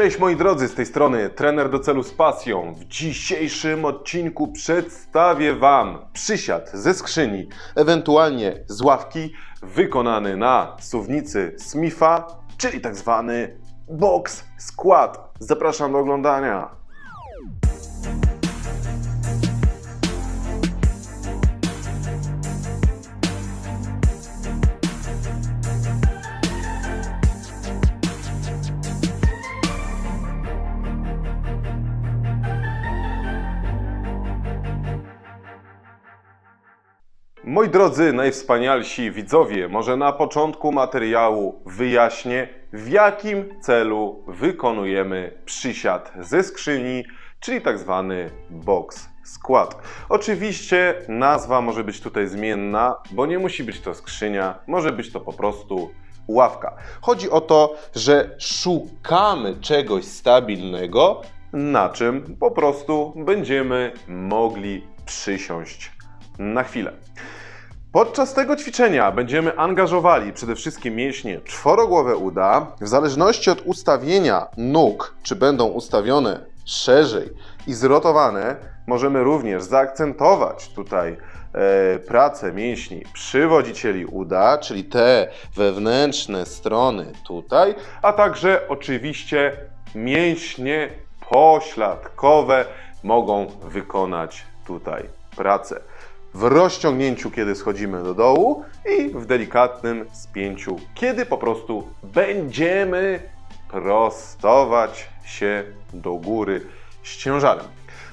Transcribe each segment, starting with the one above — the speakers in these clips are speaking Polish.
Cześć moi drodzy, z tej strony trener do celu z pasją. W dzisiejszym odcinku przedstawię Wam przysiad ze skrzyni, ewentualnie z ławki, wykonany na suwnicy Smitha, czyli tak zwany box squat. Zapraszam do oglądania. Moi drodzy, najwspanialsi widzowie, może na początku materiału wyjaśnię, w jakim celu wykonujemy przysiad ze skrzyni, czyli tak zwany box squat. Oczywiście nazwa może być tutaj zmienna, bo nie musi być to skrzynia, może być to po prostu ławka. Chodzi o to, że szukamy czegoś stabilnego, na czym po prostu będziemy mogli przysiąść na chwilę. Podczas tego ćwiczenia będziemy angażowali przede wszystkim mięśnie czworogłowe uda. W zależności od ustawienia nóg, czy będą ustawione szerzej i zrotowane, możemy również zaakcentować tutaj e, pracę mięśni przywodzicieli uda, czyli te wewnętrzne strony tutaj, a także oczywiście mięśnie pośladkowe mogą wykonać tutaj pracę w rozciągnięciu, kiedy schodzimy do dołu i w delikatnym spięciu, kiedy po prostu będziemy prostować się do góry z ciężarem.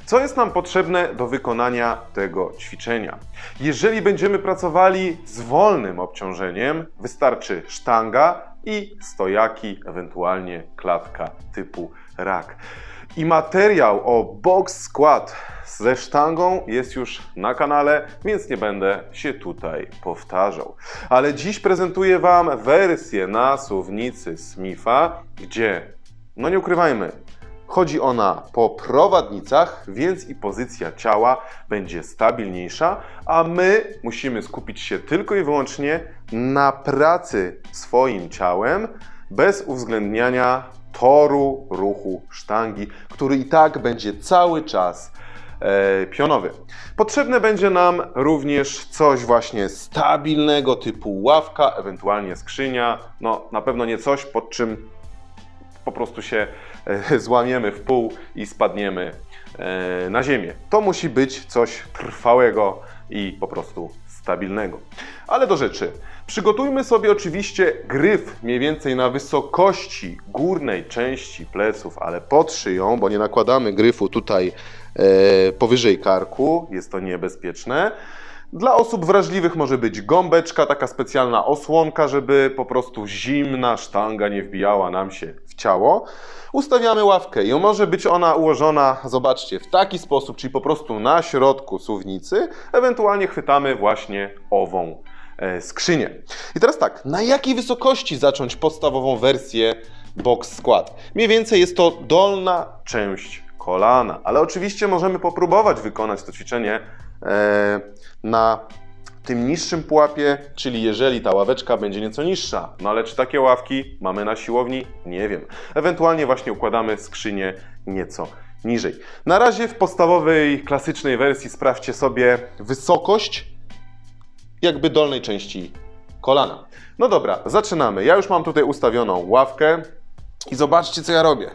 Co jest nam potrzebne do wykonania tego ćwiczenia? Jeżeli będziemy pracowali z wolnym obciążeniem, wystarczy sztanga i stojaki, ewentualnie klatka typu I materiał o box squat ze sztangą jest już na kanale, więc nie będę się tutaj powtarzał. Ale dziś prezentuję Wam wersję na suwnicy Smitha, gdzie, no nie ukrywajmy, Chodzi ona po prowadnicach, więc i pozycja ciała będzie stabilniejsza, a my musimy skupić się tylko i wyłącznie na pracy swoim ciałem, bez uwzględniania toru ruchu sztangi, który i tak będzie cały czas e, pionowy. Potrzebne będzie nam również coś właśnie stabilnego typu ławka, ewentualnie skrzynia. No, na pewno nie coś, pod czym po prostu się e, złamiemy w pół i spadniemy e, na ziemię. To musi być coś trwałego i po prostu stabilnego. Ale do rzeczy. Przygotujmy sobie oczywiście gryf mniej więcej na wysokości górnej części pleców, ale pod szyją, bo nie nakładamy gryfu tutaj e, powyżej karku, jest to niebezpieczne. Dla osób wrażliwych może być gąbeczka, taka specjalna osłonka, żeby po prostu zimna sztanga nie wbijała nam się w ciało. Ustawiamy ławkę i może być ona ułożona, zobaczcie, w taki sposób, czyli po prostu na środku suwnicy, ewentualnie chwytamy właśnie ową e, skrzynię. I teraz tak, na jakiej wysokości zacząć podstawową wersję box squat? Mniej więcej jest to dolna część kolana, ale oczywiście możemy popróbować wykonać to ćwiczenie na tym niższym pułapie, czyli jeżeli ta ławeczka będzie nieco niższa. No ale czy takie ławki mamy na siłowni? Nie wiem. Ewentualnie właśnie układamy skrzynię nieco niżej. Na razie w podstawowej, klasycznej wersji sprawdźcie sobie wysokość jakby dolnej części kolana. No dobra, zaczynamy. Ja już mam tutaj ustawioną ławkę i zobaczcie co ja robię.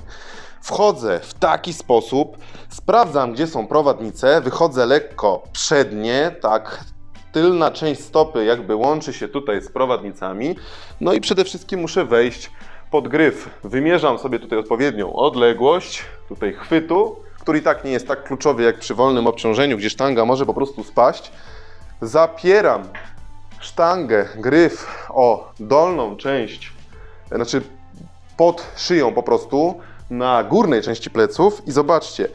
Wchodzę w taki sposób, sprawdzam gdzie są prowadnice, wychodzę lekko przednie, tak tylna część stopy jakby łączy się tutaj z prowadnicami. No i przede wszystkim muszę wejść pod gryf. Wymierzam sobie tutaj odpowiednią odległość, tutaj chwytu, który i tak nie jest tak kluczowy jak przy wolnym obciążeniu, gdzie sztanga może po prostu spaść. Zapieram sztangę, gryf o dolną część, znaczy pod szyją po prostu, na górnej części pleców i zobaczcie,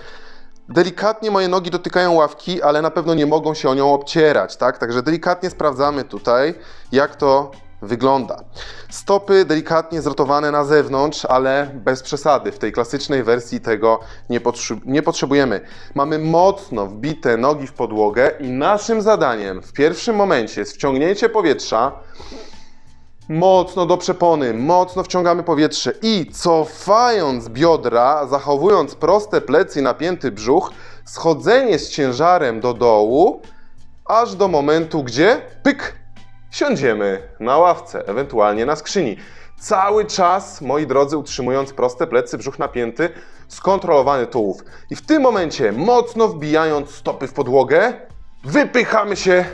delikatnie moje nogi dotykają ławki, ale na pewno nie mogą się o nią obcierać, tak? Także delikatnie sprawdzamy tutaj, jak to wygląda. Stopy delikatnie zrotowane na zewnątrz, ale bez przesady. W tej klasycznej wersji tego nie, nie potrzebujemy. Mamy mocno wbite nogi w podłogę i naszym zadaniem w pierwszym momencie jest wciągnięcie powietrza Mocno do przepony, mocno wciągamy powietrze i cofając biodra, zachowując proste plecy i napięty brzuch, schodzenie z ciężarem do dołu, aż do momentu, gdzie pyk, siądziemy na ławce, ewentualnie na skrzyni. Cały czas, moi drodzy, utrzymując proste plecy, brzuch napięty, skontrolowany tułów. I w tym momencie, mocno wbijając stopy w podłogę, wypychamy się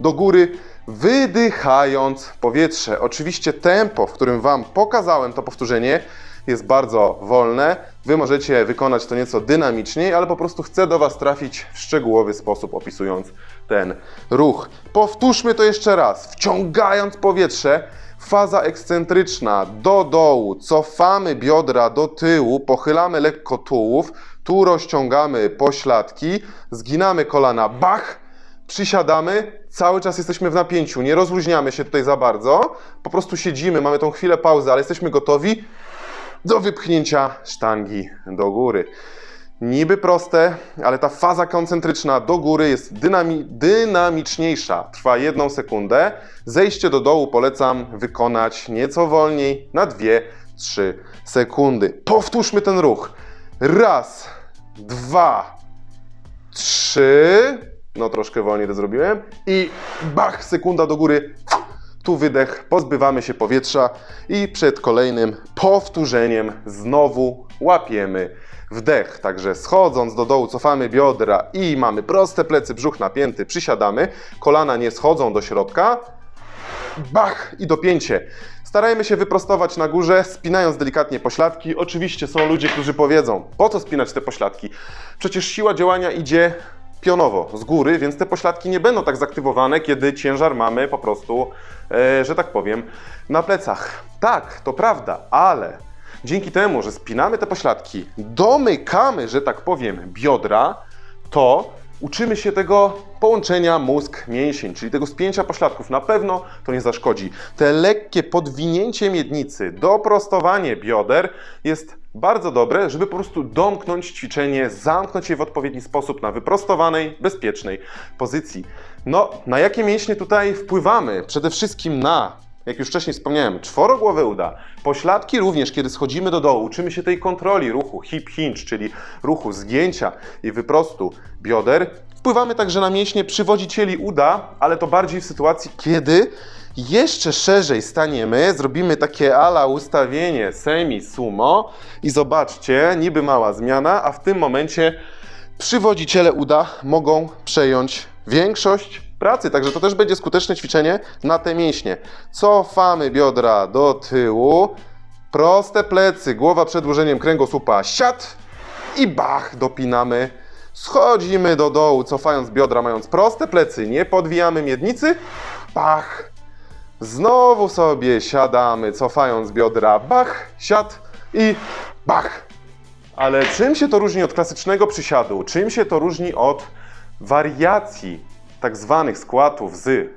do góry, wydychając powietrze. Oczywiście tempo, w którym Wam pokazałem to powtórzenie, jest bardzo wolne. Wy możecie wykonać to nieco dynamiczniej, ale po prostu chcę do Was trafić w szczegółowy sposób, opisując ten ruch. Powtórzmy to jeszcze raz. Wciągając powietrze, faza ekscentryczna do dołu, cofamy biodra do tyłu, pochylamy lekko tułów, tu rozciągamy pośladki, zginamy kolana, bach, przysiadamy, cały czas jesteśmy w napięciu, nie rozluźniamy się tutaj za bardzo, po prostu siedzimy, mamy tą chwilę pauzy, ale jesteśmy gotowi do wypchnięcia sztangi do góry. Niby proste, ale ta faza koncentryczna do góry jest dynami dynamiczniejsza. Trwa jedną sekundę. Zejście do dołu polecam wykonać nieco wolniej, na 2-3 sekundy. Powtórzmy ten ruch. Raz, dwa, trzy. No troszkę wolniej to zrobiłem. I bach, sekunda do góry. Tu wydech, pozbywamy się powietrza i przed kolejnym powtórzeniem znowu łapiemy wdech. Także schodząc do dołu cofamy biodra i mamy proste plecy, brzuch napięty, przysiadamy, kolana nie schodzą do środka. Bach i dopięcie. Starajmy się wyprostować na górze, spinając delikatnie pośladki. Oczywiście są ludzie, którzy powiedzą, po co spinać te pośladki? Przecież siła działania idzie pionowo, z góry, więc te pośladki nie będą tak zaktywowane, kiedy ciężar mamy po prostu, e, że tak powiem, na plecach. Tak, to prawda, ale dzięki temu, że spinamy te pośladki, domykamy, że tak powiem, biodra, to uczymy się tego połączenia mózg-mięsień, czyli tego spięcia pośladków. Na pewno to nie zaszkodzi. Te lekkie podwinięcie miednicy, doprostowanie bioder jest bardzo dobre, żeby po prostu domknąć ćwiczenie, zamknąć je w odpowiedni sposób na wyprostowanej, bezpiecznej pozycji. No, na jakie mięśnie tutaj wpływamy? Przede wszystkim na jak już wcześniej wspomniałem, czworogłowe uda. Pośladki również, kiedy schodzimy do dołu, uczymy się tej kontroli ruchu hip hinge, czyli ruchu zgięcia i wyprostu bioder. Wpływamy także na mięśnie przywodzicieli uda, ale to bardziej w sytuacji, kiedy jeszcze szerzej staniemy, zrobimy takie ala ustawienie semi-sumo i zobaczcie, niby mała zmiana, a w tym momencie przywodziciele uda mogą przejąć większość pracy, także to też będzie skuteczne ćwiczenie na te mięśnie. Cofamy biodra do tyłu, proste plecy, głowa przedłużeniem kręgosłupa, siat i bach, dopinamy. Schodzimy do dołu, cofając biodra, mając proste plecy, nie podwijamy miednicy, bach. Znowu sobie siadamy, cofając biodra, bach, siat i bach. Ale czym się to różni od klasycznego przysiadu? Czym się to różni od wariacji tak zwanych składów z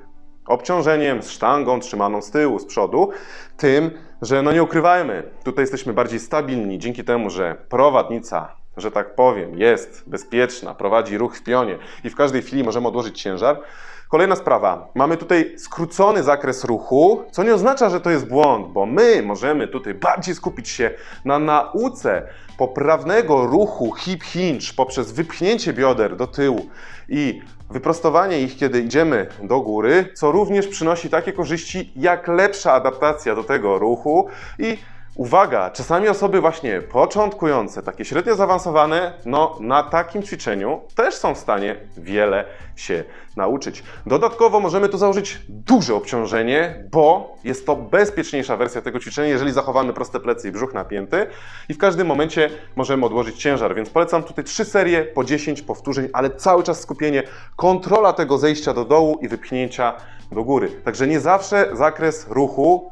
obciążeniem, z sztangą trzymaną z tyłu, z przodu, tym, że no nie ukrywajmy, tutaj jesteśmy bardziej stabilni dzięki temu, że prowadnica, że tak powiem, jest bezpieczna, prowadzi ruch w pionie i w każdej chwili możemy odłożyć ciężar. Kolejna sprawa. Mamy tutaj skrócony zakres ruchu, co nie oznacza, że to jest błąd, bo my możemy tutaj bardziej skupić się na nauce poprawnego ruchu hip hinge poprzez wypchnięcie bioder do tyłu i wyprostowanie ich, kiedy idziemy do góry, co również przynosi takie korzyści jak lepsza adaptacja do tego ruchu i Uwaga, czasami osoby właśnie początkujące, takie średnio zaawansowane, no na takim ćwiczeniu też są w stanie wiele się nauczyć. Dodatkowo możemy tu założyć duże obciążenie, bo jest to bezpieczniejsza wersja tego ćwiczenia, jeżeli zachowamy proste plecy i brzuch napięty i w każdym momencie możemy odłożyć ciężar, więc polecam tutaj trzy serie po 10 powtórzeń, ale cały czas skupienie, kontrola tego zejścia do dołu i wypchnięcia do góry. Także nie zawsze zakres ruchu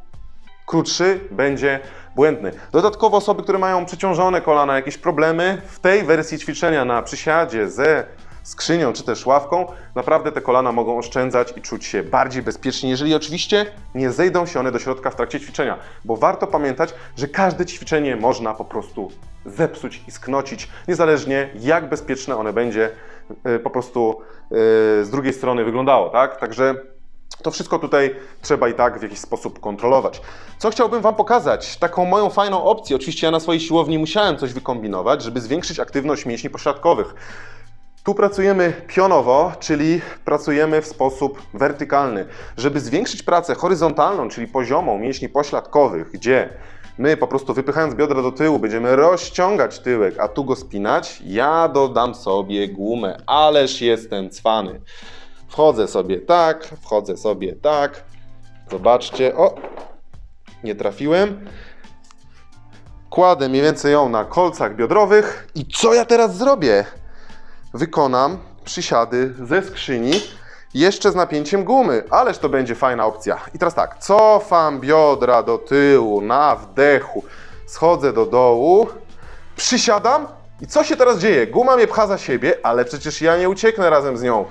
krótszy będzie błędny. Dodatkowo osoby, które mają przeciążone kolana, jakieś problemy, w tej wersji ćwiczenia na przysiadzie ze skrzynią czy też ławką, naprawdę te kolana mogą oszczędzać i czuć się bardziej bezpiecznie, jeżeli oczywiście nie zejdą się one do środka w trakcie ćwiczenia, bo warto pamiętać, że każde ćwiczenie można po prostu zepsuć i sknocić, niezależnie jak bezpieczne one będzie e, po prostu e, z drugiej strony wyglądało, tak? Także To wszystko tutaj trzeba i tak w jakiś sposób kontrolować. Co chciałbym Wam pokazać? Taką moją fajną opcję. Oczywiście ja na swojej siłowni musiałem coś wykombinować, żeby zwiększyć aktywność mięśni pośladkowych. Tu pracujemy pionowo, czyli pracujemy w sposób wertykalny. Żeby zwiększyć pracę horyzontalną, czyli poziomą mięśni pośladkowych, gdzie my po prostu wypychając biodra do tyłu będziemy rozciągać tyłek, a tu go spinać, ja dodam sobie gumę. Ależ jestem cwany. Wchodzę sobie tak, wchodzę sobie tak. Zobaczcie, o, nie trafiłem. Kładę mniej więcej ją na kolcach biodrowych. I co ja teraz zrobię? Wykonam przysiady ze skrzyni jeszcze z napięciem gumy. Ależ to będzie fajna opcja. I teraz tak, cofam biodra do tyłu na wdechu. Schodzę do dołu, przysiadam i co się teraz dzieje? Guma mnie pcha za siebie, ale przecież ja nie ucieknę razem z nią.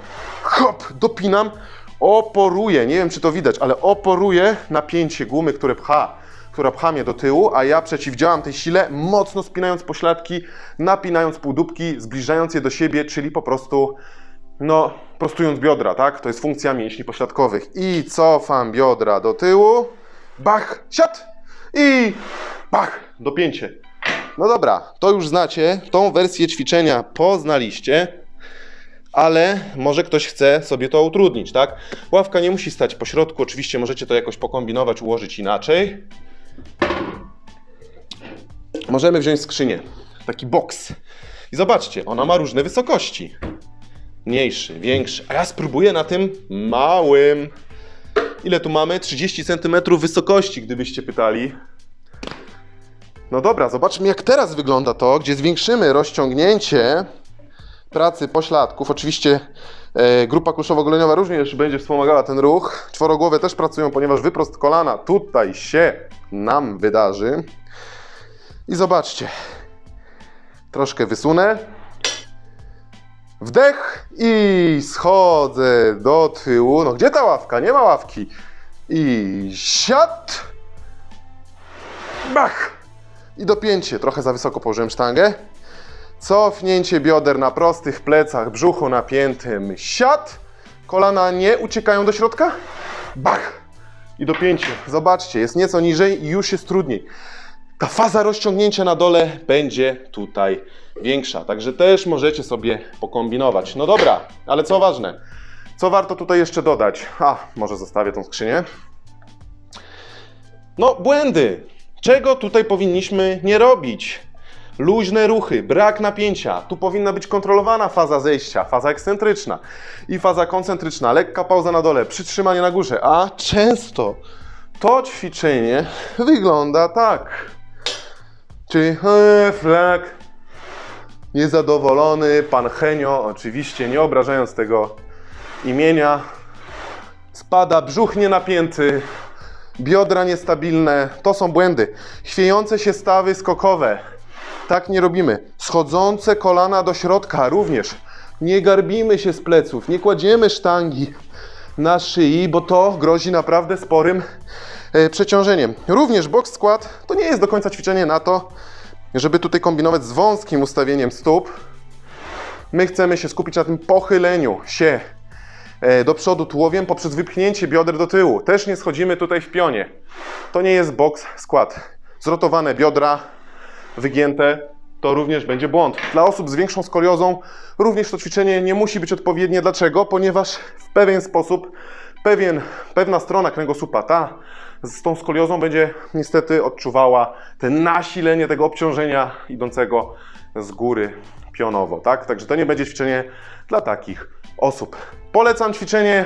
Hop, dopinam, oporuję, nie wiem czy to widać, ale oporuję napięcie gumy, które pcha, która pcha mnie do tyłu, a ja przeciwdziałam tej sile, mocno spinając pośladki, napinając półdubki, zbliżając je do siebie, czyli po prostu, no, prostując biodra, tak? To jest funkcja mięśni pośladkowych. I cofam biodra do tyłu, bach, siat i bach, dopięcie. No dobra, to już znacie, tą wersję ćwiczenia poznaliście, ale może ktoś chce sobie to utrudnić, tak? Ławka nie musi stać po środku, oczywiście możecie to jakoś pokombinować, ułożyć inaczej. Możemy wziąć skrzynię, taki boks. I zobaczcie, ona ma różne wysokości. Mniejszy, większy, a ja spróbuję na tym małym. Ile tu mamy? 30 cm wysokości, gdybyście pytali. No dobra, zobaczmy jak teraz wygląda to, gdzie zwiększymy rozciągnięcie pracy pośladków. Oczywiście e, grupa kuszowo-goleniowa również będzie wspomagała ten ruch. Czworogłowe też pracują, ponieważ wyprost kolana tutaj się nam wydarzy. I zobaczcie, troszkę wysunę. Wdech i schodzę do tyłu. No gdzie ta ławka? Nie ma ławki. I siat. Bach! I dopięcie. Trochę za wysoko położyłem sztangę. Cofnięcie bioder na prostych plecach, brzuchu napiętym. Siat. Kolana nie uciekają do środka. Bach! I dopięcie. Zobaczcie, jest nieco niżej i już jest trudniej. Ta faza rozciągnięcia na dole będzie tutaj większa. Także też możecie sobie pokombinować. No dobra, ale co ważne, co warto tutaj jeszcze dodać? A, może zostawię tą skrzynię. No, błędy. Czego tutaj powinniśmy nie robić? Luźne ruchy, brak napięcia. Tu powinna być kontrolowana faza zejścia, faza ekscentryczna i faza koncentryczna. Lekka pauza na dole, przytrzymanie na górze. A często to ćwiczenie wygląda tak. Czyli flag, niezadowolony, pan Henio, oczywiście nie obrażając tego imienia, spada brzuch nienapięty, biodra niestabilne, to są błędy. Chwiejące się stawy skokowe, tak nie robimy. Schodzące kolana do środka również. Nie garbimy się z pleców, nie kładziemy sztangi na szyi, bo to grozi naprawdę sporym e, przeciążeniem. Również box skład to nie jest do końca ćwiczenie na to, żeby tutaj kombinować z wąskim ustawieniem stóp. My chcemy się skupić na tym pochyleniu się do przodu tułowiem poprzez wypchnięcie bioder do tyłu. Też nie schodzimy tutaj w pionie. To nie jest box skład. Zrotowane biodra, wygięte, to również będzie błąd. Dla osób z większą skoliozą również to ćwiczenie nie musi być odpowiednie. Dlaczego? Ponieważ w pewien sposób pewien, pewna strona kręgosłupa, ta z tą skoliozą będzie niestety odczuwała te nasilenie tego obciążenia idącego z góry pionowo, tak? Także to nie będzie ćwiczenie dla takich osób. Polecam ćwiczenie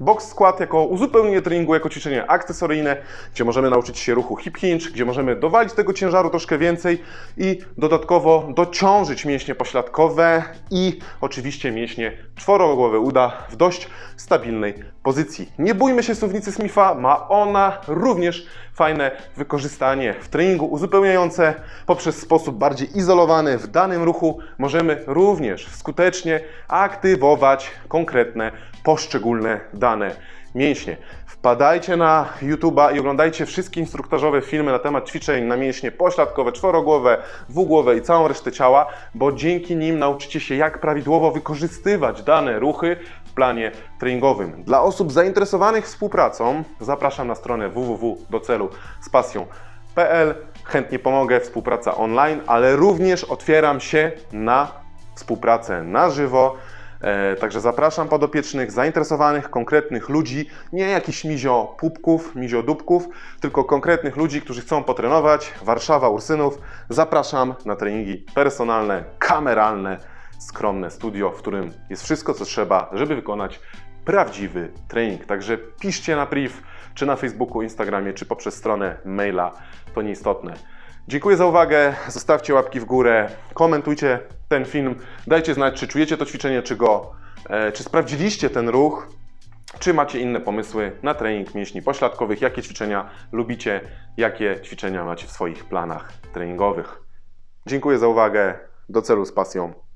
Box skład jako uzupełnienie treningu, jako ćwiczenie akcesoryjne, gdzie możemy nauczyć się ruchu hip hinge, gdzie możemy dowalić tego ciężaru troszkę więcej i dodatkowo dociążyć mięśnie pośladkowe i oczywiście mięśnie czworogłowe uda w dość stabilnej pozycji. Nie bójmy się suwnicy Smitha, ma ona również fajne wykorzystanie w treningu uzupełniające poprzez sposób bardziej izolowany w danym ruchu możemy również skutecznie aktywować konkretne poszczególne dane mięśnie. Wpadajcie na YouTube'a i oglądajcie wszystkie instruktażowe filmy na temat ćwiczeń na mięśnie pośladkowe, czworogłowe, dwugłowe i całą resztę ciała, bo dzięki nim nauczycie się jak prawidłowo wykorzystywać dane ruchy w planie treningowym. Dla osób zainteresowanych współpracą zapraszam na stronę www.docelu z pasją.pl. Chętnie pomogę, współpraca online, ale również otwieram się na współpracę na żywo. E, Także zapraszam podopiecznych, zainteresowanych, konkretnych ludzi, nie jakichś mizio pupków, mizio tylko konkretnych ludzi, którzy chcą potrenować. Warszawa, Ursynów. Zapraszam na treningi personalne, kameralne, skromne studio, w którym jest wszystko, co trzeba, żeby wykonać prawdziwy trening. Także piszcie na priv, czy na Facebooku, Instagramie, czy poprzez stronę maila. To nieistotne. Dziękuję za uwagę. Zostawcie łapki w górę, komentujcie ten film, dajcie znać, czy czujecie to ćwiczenie, czy go, e, czy sprawdziliście ten ruch, czy macie inne pomysły na trening mięśni pośladkowych, jakie ćwiczenia lubicie, jakie ćwiczenia macie w swoich planach treningowych. Dziękuję za uwagę. Do celu z pasją.